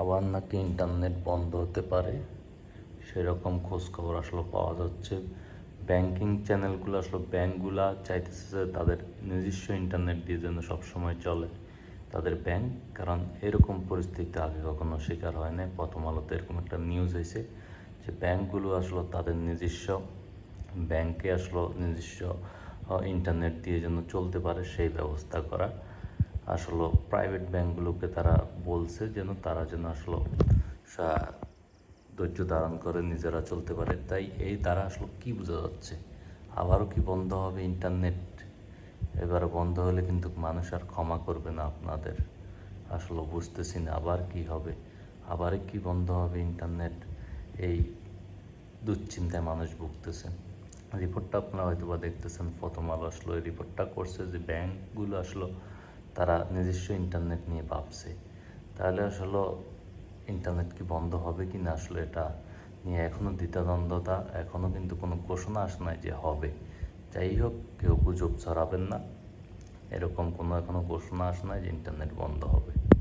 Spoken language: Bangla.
আবার নাকি ইন্টারনেট বন্ধ হতে পারে? সেরকম খোঁজখবর আসলে পাওয়া যাচ্ছে। ব্যাংকিং চ্যানেলগুলো আসলে ব্যাংকগুলা চাইতেছে যে তাদের নিজস্ব ইন্টারনেট দিয়ে যেন সবসময় চলে। তাদের ব্যাংক, কারণ এরকম পরিস্থিতি আগে কখনো শিকার হয় নাই। প্রথম আলোতে এরকম একটা নিউজ হয়েছে যে ব্যাংকগুলো আসলে তাদের নিজস্ব ব্যাংকে আসলে নিজস্ব ইন্টারনেট দিয়ে যেন চলতে পারে, সেই ব্যবস্থা করা। আসলে প্রাইভেট ব্যাংকগুলোকে তারা বলছে যেন তারা যেন আসলে ধৈর্য ধারণ করে নিজেরা চলতে পারে। তাই এই দ্বারা আসলে কি বোঝা যাচ্ছে? আবারও কি বন্ধ হবে ইন্টারনেট এবারে বন্ধ হলে কিন্তু মানুষ আর ক্ষমা করবে না আপনাদের। আসলে বুঝতেছি না, আবার কি হবে? আবার কি বন্ধ হবে ইন্টারনেট এই দুশ্চিন্তায় মানুষ ভুগতেছে। রিপোর্টটা আপনারা হয়তো বা দেখতেছেন, প্রথম আলো আসলো, এই রিপোর্টটা করছে যে ব্যাংকগুলো আসলো তারা নিজস্ব ইন্টারনেট নিয়ে ভাবছে। তাহলে আসলে ইন্টারনেট কি বন্ধ হবে কি না আসলে এটা নিয়ে এখনও দ্বিতাদ্বন্দ্বতা এখনও কিন্তু কোনো ঘোষণা আসে নাই যে হবে। যাই হোক, কেউ গুজব ছড়াবেন না। এরকম কোনো এখনও ঘোষণা আসে নাই যে ইন্টারনেট বন্ধ হবে।